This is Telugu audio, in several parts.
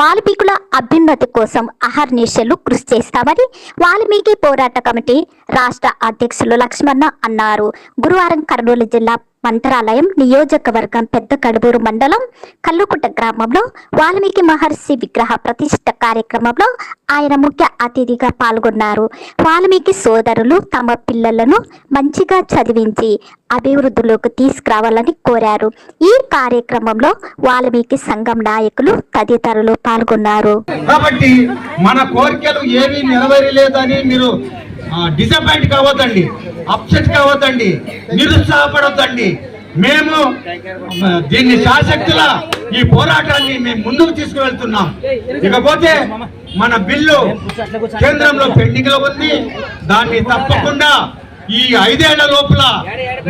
వాల్మీకుల అభ్యున్నతి కోసం అహర్నిశలు కృషి చేస్తామని వాల్మీకి పోరాట కమిటీ రాష్ట్ర అధ్యక్షులు లక్ష్మణ అన్నారు. గురువారం కర్నూలు జిల్లా మంత్రాలయం నియోజకవర్గం పెద్ద కడుబూరు మండలం కల్లుకుట్ట గ్రామంలో వాల్మీకి మహర్షి విగ్రహ ప్రతిష్ట కార్యక్రమంలో ఆయన ముఖ్య అతిథిగా పాల్గొన్నారు. వాల్మీకి సోదరులు తమ పిల్లలను మంచిగా చదివించి అభివృద్ధిలోకి తీసుకురావాలని కోరారు. ఈ కార్యక్రమంలో వాల్మీకి సంఘం నాయకులు తదితరులు పాల్గొన్నారు. కాబట్టి మన కోరికలు ఏమీ నెరవేరలేదని మీరు డిసప్పాయింట్ కావద్దండి అప్సెట్ కావద్దండి నిరుత్సాహపడొద్దండి. మేము దీన్ని శాశక్తుల ఈ పోరాటాన్ని మేము ముందుకు తీసుకువెళ్తున్నాం. ఇకపోతే మన బిల్లు కేంద్రంలో పెండింగ్లో ఉంది. దాన్ని తప్పకుండా ఈ ఐదేళ్ళ లోపల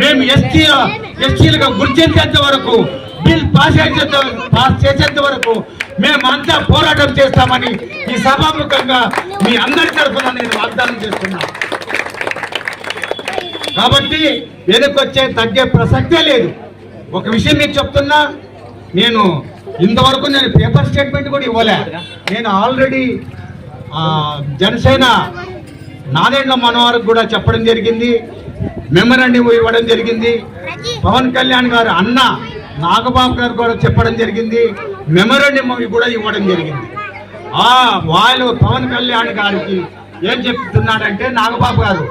మేము ఎస్టీ ఎస్టీలుగా గుర్తించేంత వరకు బిల్ పాస్ చేసేంత పాస్ చేసేంత వరకు మేమంతా పోరాటం చేస్తామని ఈ సభాముఖంగా మీ అందరి తరఫున నేను వాగ్దానం చేస్తున్నా. కాబట్టి వెనుకొచ్చే తగ్గే ప్రసక్తే లేదు. ఒక విషయం మీకు చెప్తున్నా నేను ఇంతవరకు నేను పేపర్ స్టేట్మెంట్ కూడా ఇవ్వలే. నేను ఆల్రెడీ జనసేన నాదెండ్ల మనోహర్కి కూడా చెప్పడం జరిగింది మెమరాండం ఇవ్వడం జరిగింది. పవన్ కళ్యాణ్ గారు అన్న నాగబాబు గారు కూడా చెప్పడం జరిగింది. మెమరాండం కూడా ఇవ్వడం జరిగింది. ఆ వాళ్ళు పవన్ కళ్యాణ్ గారికి ఏం చెప్తున్నాడంటే నాగబాబు గారు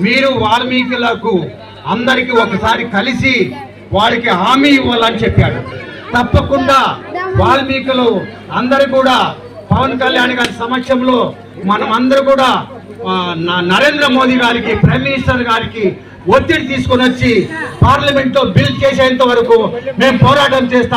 మీరు వాల్మీకులకు అందరికీ ఒకసారి కలిసి వారికి హామీ ఇవ్వాలని చెప్పాడు. తప్పకుండా వాల్మీకులు అందరు కూడా పవన్ కళ్యాణ్ గారి సమక్షంలో మనం అందరూ కూడా న- నరేంద్ర మోదీ గారికి ప్రైమ్ మినిస్టర్ గారికి ఒత్తిడి తీసుకొని వచ్చి పార్లమెంట్లో బిల్ చేసేంత వరకు మేము పోరాటం చేస్తాం.